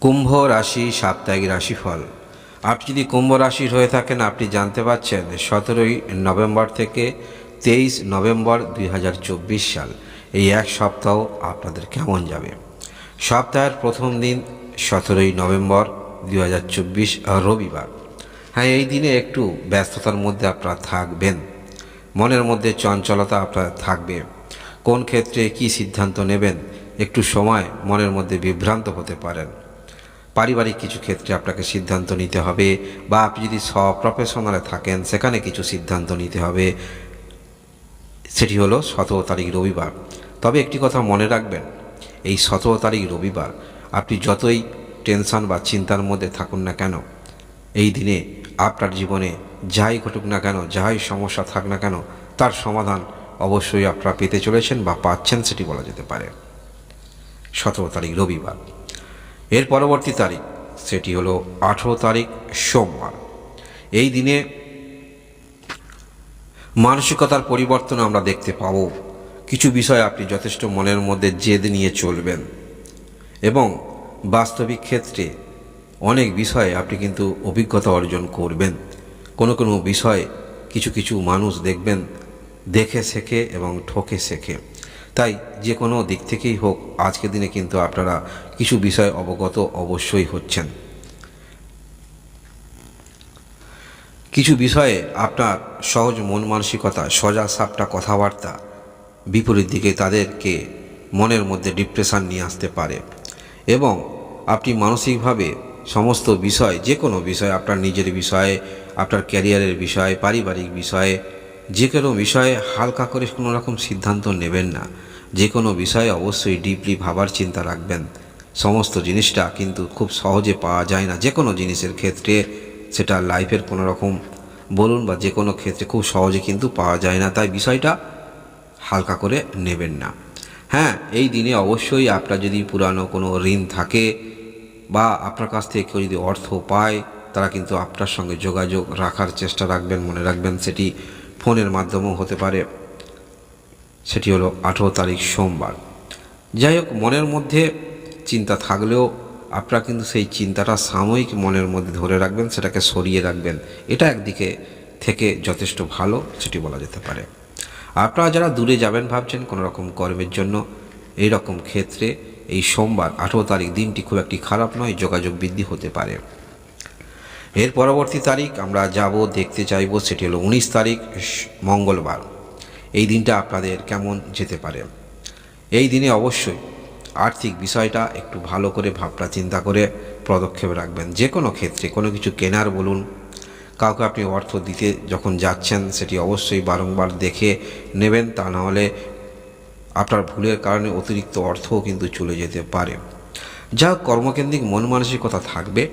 কুম্ভ রাশি সাপ্তাহিক রাশিফল। আপনি যদি কুম্ভ রাশির হয়ে থাকেন, আপনি জানতে পারছেন সতেরোই নভেম্বর থেকে তেইশ নভেম্বর দুই হাজার চব্বিশ সাল। এই এক সপ্তাহ আপনাদের কেমন যাবে? সপ্তাহের প্রথম দিন সতেরোই নভেম্বর দু হাজার চব্বিশ, রবিবার। হ্যাঁ এই দিনে একটু ব্যস্ততার মধ্যে আপনারা থাকবেন। মনের মধ্যে চঞ্চলতা আপনার থাকবে। কোন ক্ষেত্রে কি সিদ্ধান্ত নেবেন, একটু সময় মনের মধ্যে বিভ্রান্ত হতে পারেন। পারিবারিক কিছু ক্ষেত্রে আপনাকে সিদ্ধান্ত নিতে হবে বা আপনি যদি প্রফেশনালে থাকেন, সেখানে কিছু সিদ্ধান্ত নিতে হবে। সেটি হলো সতেরো তারিখ রবিবার। তবে একটি কথা মনে রাখবেন, এই সতেরো তারিখ রবিবার আপনি যতই টেনশন বা চিন্তার মধ্যে থাকুন না কেন, এই দিনে আপনার জীবনে যাই ঘটুক না কেন, যাই সমস্যা থাক না কেন, তার সমাধান অবশ্যই আপনারা পেতে চলেছেন বা পাচ্ছেন, সেটি বলা যেতে পারে। সতেরো তারিখ রবিবার। এর পরবর্তী তারিখ, সেটি হলো আঠেরো তারিখ সোমবার। এই দিনে মানসিকতার পরিবর্তন আমরা দেখতে পাব। কিছু বিষয় আপনি যথেষ্ট মনের মধ্যে জেদ নিয়ে চলবেন। এবং বাস্তবিক ক্ষেত্রে অনেক বিষয়ে আপনি কিন্তু অভিজ্ঞতা অর্জন করবেন। কোনো কোনো বিষয়ে কিছু কিছু মানুষ দেখবেন, দেখে শেখে এবং ঠকে শেখে। তাই যে কোনো দিক থেকেই হোক আজকের দিনে কিন্তু আপনারা কিছু বিষয় অবগত অবশ্যই হচ্ছেন। কিছু বিষয়ে আপনার সহজ মন মানসিকতা, সজা সাপটা কথাবার্তা বিপরীত দিকে তাদেরকে মনের মধ্যে ডিপ্রেশান নিয়ে আসতে পারে এবং আপনি মানসিকভাবে সমস্ত বিষয়, যে কোনো বিষয়, আপনার নিজের বিষয়ে, আপনার ক্যারিয়ারের বিষয়ে, পারিবারিক বিষয়ে যে কোনো বিষয়ে হালকা করে কোনো রকম সিদ্ধান্ত নেবেন না। যে কোনো বিষয়ে অবশ্যই ডিপলি ভাবার চিন্তা রাখবেন। সমস্ত জিনিসটা কিন্তু খুব সহজে পাওয়া যায় না। যে কোনো জিনিসের ক্ষেত্রে সেটা লাইফের কোনো রকম বলুন বা যে কোনো ক্ষেত্রে খুব সহজে কিন্তু পাওয়া যায় না। তাই বিষয়টা হালকা করে নেবেন না। হ্যাঁ এই দিনে অবশ্যই আপনার যদি পুরানো কোনো ঋণ থাকে বা আপনার কাছ থেকে কেউ যদি অর্থ পায়, তারা কিন্তু আপনার সঙ্গে যোগাযোগ রাখার চেষ্টা রাখবেন, মনে রাখবেন সেটি ফোনের মাধ্যমেও হতে পারে। সেটি হলো আঠেরো তারিখ সোমবার। যাই হোক, মনের মধ্যে চিন্তা থাকলেও আপনারা কিন্তু সেই চিন্তাটা সাময়িক মনের মধ্যে ধরে রাখবেন, সেটাকে সরিয়ে রাখবেন। এটা একদিকে থেকে যথেষ্ট ভালো, সেটি বলা যেতে পারে। আপনারা যারা দূরে যাবেন ভাবছেন কোনো রকম কর্মের জন্য, এই রকম ক্ষেত্রে এই সোমবার আঠেরো তারিখ দিনটি খুব একটি খারাপ নয়, যোগাযোগ বৃদ্ধি হতে পারে। এর পরবর্তী তারিখ আমরা যাব, দেখতে চাইব, সেটি হলো উনিশ তারিখ, মঙ্গলবার। এই দিনটা আপনাদের কেমন যেতে পারে? এই দিনে অবশ্যই আর্থিক বিষয়টা একটু ভালো করে, ভাবনা চিন্তা করে পদক্ষেপ রাখবেন। যে কোনো ক্ষেত্রে, কোনো কিছু কেনার বলুন, কাউকে আপনি অর্থ দিতে যখন যাচ্ছেন, সেটি অবশ্যই বারংবার দেখে নেবেন, তা নাহলে আপনার ভুলের কারণে অতিরিক্ত অর্থও কিন্তু চলে যেতে পারে। যা কর্মকেন্দ্রিক মন মানসিকতা থাকবে।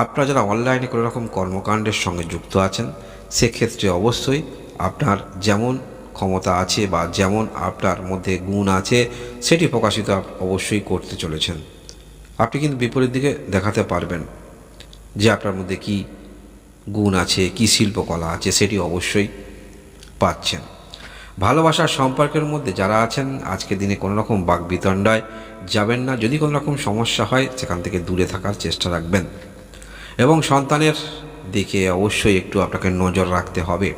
আপনারা যারা অনলাইনে কোনো রকম কর্মকাণ্ডের সঙ্গে যুক্ত আছেন, সেক্ষেত্রে অবশ্যই আপনার যেমন ক্ষমতা আছে বা যেমন আপনার মধ্যে গুণ আছে, সেটি প্রকাশিত অবশ্যই করতে চলেছেন। আপনি কিন্তু বিপরীত দিকে দেখাতে পারবেন যে আপনার মধ্যে কি গুণ আছে, কি শিল্পকলা আছে, সেটি অবশ্যই পাচ্ছেন। ভালোবাসার সম্পর্কের মধ্যে যারা আছেন, আজকের দিনে কোনো রকম বাক বিতণ্ডায় যাবেন না। যদি কোনো রকম সমস্যা হয়, সেখান থেকে দূরে থাকার চেষ্টা রাখবেন। এবং সন্তানের দিকে অবশ্যই একটু আপনাকে নজর রাখতে হবে।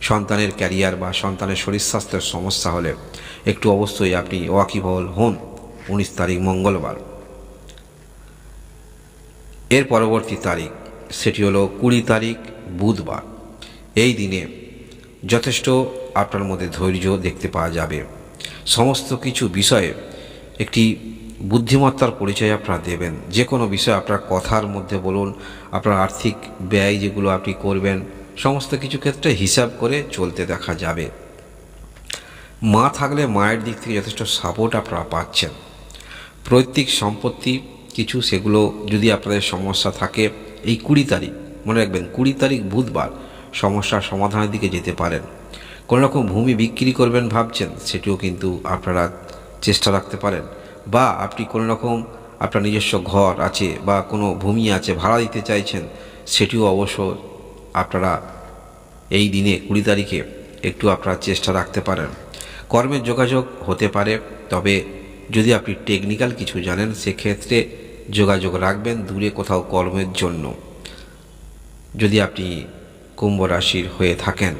সন্তানের ক্যারিয়ার বা সন্তানের শরীর স্বাস্থ্যের সমস্যা হলে একটু অবশ্যই আপনি ওয়াকিবহল হন উনিশ তারিখ মঙ্গলবার। এর পরবর্তী তারিখ, সেটি হলো কুড়ি তারিখ বুধবার। এই দিনে যথেষ্ট আপনার মধ্যে ধৈর্য দেখতে পাওয়া যাবে। সমস্ত কিছু বিষয়ে একটি বুদ্ধিমত্তার পরিচয় আপনারা দেবেন। যে কোনো বিষয় আপনার কথার মধ্যে বলুন, আপনার আর্থিক ব্যয় যেগুলো আপনি করবেন, সমস্ত কিছু ক্ষেত্রে হিসাব করে চলতে দেখা যাবে। মা থাকলে মায়ের দিক থেকে যথেষ্ট সাপোর্ট আপনারা পাচ্ছেন। পৈতৃক সম্পত্তি, কিছু সেগুলো যদি আপনাদের সমস্যা থাকে, এই কুড়ি তারিখ, মনে রাখবেন, কুড়ি তারিখ বুধবার সমস্যার সমাধানের দিকে যেতে পারেন। কোনো রকম ভূমি বিক্রি করবেন ভাবছেন, সেটিও কিন্তু আপনারা চেষ্টা রাখতে পারেন। বা আপনি কোনো রকম আপনার নিজস্ব ঘর আছে বা কোনো ভূমি আছে, ভাড়া দিতে চাইছেন, সেটিও অবশ্য আপনারা এই দিনে কুড়ি তারিখে একটু আপনারা চেষ্টা রাখতে পারেন। কর্মের যোগাযোগ হতে পারে, তবে যদি আপনি টেকনিক্যাল কিছু জানেন, সেক্ষেত্রে যোগাযোগ রাখবেন দূরে কোথাও কর্মের জন্য। যদি আপনি কুম্ভ রাশির হয়ে থাকেন,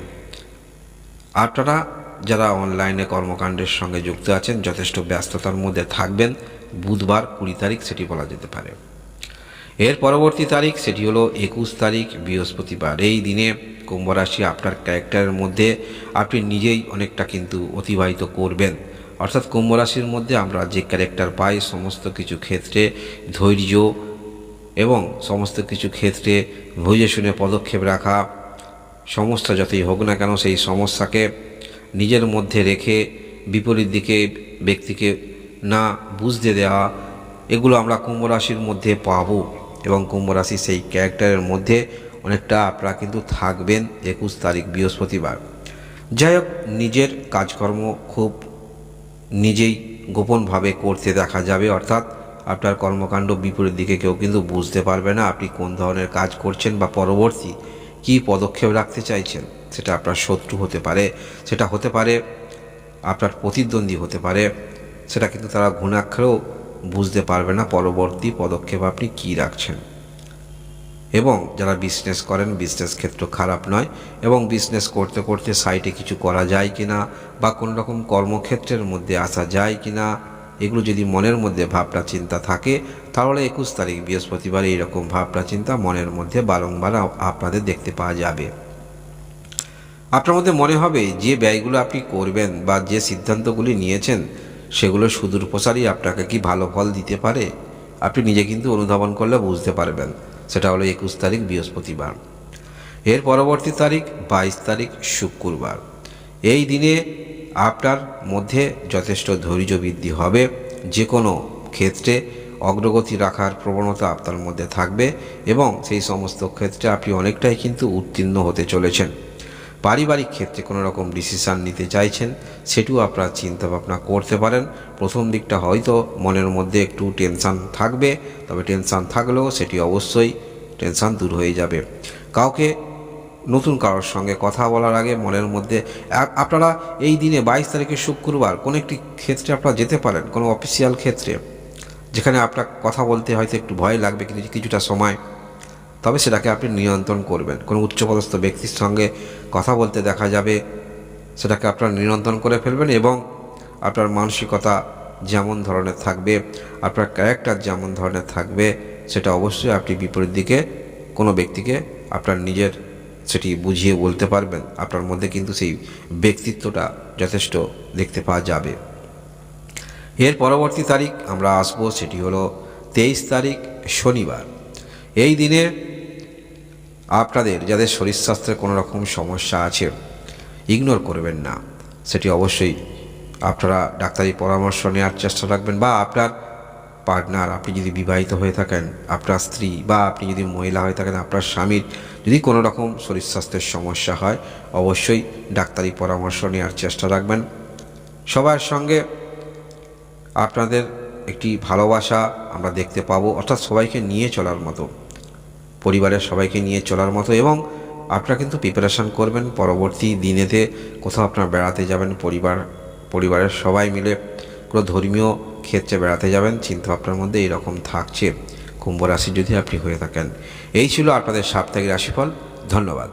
আপনারা যারা অনলাইনে কর্মকাণ্ডের সঙ্গে যুক্ত আছেন, যথেষ্ট ব্যস্ততার মধ্যে থাকবেন। বুধবার কুড়ি তারিখ সেটি বলা যেতে পারে। এর পরবর্তী তারিখ সেটি হলো একুশ তারিখ, বৃহস্পতিবার। এই দিনে কুম্ভ রাশি আপনার ক্যারেক্টারের মধ্যে আপনি নিজেই অনেকটা কিন্তু অতিবাহিত করবেন। অর্থাৎ কুম্ভ রাশির মধ্যে আমরা যে ক্যারেক্টার পাই, সমস্ত কিছু ক্ষেত্রে ধৈর্য এবং সমস্ত কিছু ক্ষেত্রে বুঝে শুনে পদক্ষেপ রাখা, সমস্যা যতই হোক না কেন সেই সমস্যাকে নিজের মধ্যে রেখে বিপরীত দিকে ব্যক্তিকে না বুঝতে দেওয়া এগুলো আমরা কুম্ভ রাশির মধ্যে পাবো এবং কুম্ভ রাশির সেই ক্যারেক্টারের মধ্যে অনেকটা আপনারা কিন্তু থাকবেন একুশ তারিখ বৃহস্পতিবার। যাই হোক, নিজের কাজকর্ম খুব নিজেই গোপনভাবে করতে দেখা যাবে, অর্থাৎ আপনার কর্মকাণ্ড বিপরীত দিকে কেউ কিন্তু বুঝতে পারবে না আপনি কোন ধরনের কাজ করছেন বা পরবর্তী কী পদক্ষেপ রাখতে চাইছেন। সেটা আপনার শত্রু হতে পারে, সেটা হতে পারে আপনার প্রতিদ্বন্দ্বী হতে পারে, সেটা কিন্তু তারা ঘুণাক্ষরেও বুঝতে পারবে না পরবর্তী পদক্ষেপ আপনি কী রাখছেন। এবং যারা বিজনেস করেন বিজনেস ক্ষেত্র খারাপ নয়, এবং বিজনেস করতে করতে সাইটে কিছু করা যায় কি না বা কোনো রকম কর্মক্ষেত্রের মধ্যে আসা যায় কি না এগুলো যদি মনের মধ্যে ভাবনা চিন্তা থাকে, তাহলে একুশ তারিখ বৃহস্পতিবার এইরকম ভাবনা চিন্তা মনের মধ্যে বারংবার আপনাদের দেখতে পাওয়া যাবে। আপনার মধ্যে মনে হবে যে ব্যয়গুলো আপনি করবেন বা যে সিদ্ধান্তগুলি নিয়েছেন, সেগুলো সুদূর প্রসারী আপনাকে কি ভালো ফল দিতে পারে? আপনি নিজে কিন্তু অনুধাবন করলে বুঝতে পারবেন। সেটা হলো একুশ তারিখ বৃহস্পতিবার। এর পরবর্তী তারিখ বাইশ তারিখ শুক্রবার। এই দিনে আপনার মধ্যে যথেষ্ট ধৈর্য বৃদ্ধি হবে। যে কোনো ক্ষেত্রে অগ্রগতি রাখার প্রবণতা আপনার মধ্যে থাকবে এবং সেই সমস্ত ক্ষেত্রে আপনি অনেকটাই কিন্তু উত্তীর্ণ হতে চলেছেন। পারিবারিক ক্ষেত্রে কোনো রকম ডিসিশান নিতে চাইছেন, সেটিও আপনারা চিন্তা ভাবনা করতে পারেন। প্রথম দিকটা হয়তো মনের মধ্যে একটু টেনশান থাকবে, তবে টেনশান থাকলেও সেটি অবশ্যই টেনশান দূর হয়ে যাবে। কাউকে নতুন কারোর সঙ্গে কথা বলার আগে মনের মধ্যে আপনারা এই দিনে বাইশ তারিখে শুক্রবার কোনো একটি ক্ষেত্রে আপনারা যেতে পারেন, কোনো অফিসিয়াল ক্ষেত্রে, যেখানে আপনার কথা বলতে হয়তো একটু ভয় লাগবে কিন্তু কিছুটা সময়। তবে সেটাকে আপনি নিয়ন্ত্রণ করবেন। কোনো উচ্চপদস্থ ব্যক্তির সঙ্গে কথা বলতে দেখা যাবে, সেটাকে আপনার নিয়ন্ত্রণ করে ফেলবেন এবং আপনার মানসিকতা যেমন ধরনের থাকবে, আপনার ক্যারেক্টার যেমন ধরনের থাকবে, সেটা অবশ্যই আপনি বিপরীত দিকে কোনো ব্যক্তিকে আপনার নিজের সেটি বুঝিয়ে বলতে পারবেন। আপনার মধ্যে কিন্তু সেই ব্যক্তিত্বটা যথেষ্ট দেখতে পাওয়া যাবে। এর পরবর্তী তারিখ আমরা আসব, সেটি হলো তেইশ তারিখ শনিবার। এই দিনে আপনাদের যাদের শরীর স্বাস্থ্যের কোনো রকম সমস্যা আছে ইগনোর করবেন না। সেটি অবশ্যই আপনারা ডাক্তারি পরামর্শ নেওয়ার চেষ্টা রাখবেন বা আপনার পার্টনার, আপনি যদি বিবাহিত হয়ে থাকেন, আপনার স্ত্রী বা আপনি যদি মহিলা হয়ে থাকেন, আপনার স্বামীর যদি কোনো রকম শরীর স্বাস্থ্যের সমস্যা হয়, অবশ্যই ডাক্তারি পরামর্শ নেওয়ার চেষ্টা রাখবেন। সবার সঙ্গে আপনাদের একটি ভালোবাসা আমরা দেখতে পাবো, অর্থাৎ সবাইকে নিয়ে চলার মতো। পরিবারের সবাইকে নিয়ে চলার মতো এবং আপনারা কিন্তু প্রিপারেশান করবেন, পরবর্তী দিনেতে কোথাও আপনারা বেড়াতে যাবেন, পরিবার, পরিবারের সবাই মিলে কোনো ধর্মীয় ক্ষেত্রে বেড়াতে যাবেন, চিন্তাভাবনার মধ্যে এরকম থাকছে। কুম্ভ রাশি যদি আপনি হয়ে থাকেন। এই ছিল আপনাদের সাপ্তাহিক রাশিফল। ধন্যবাদ।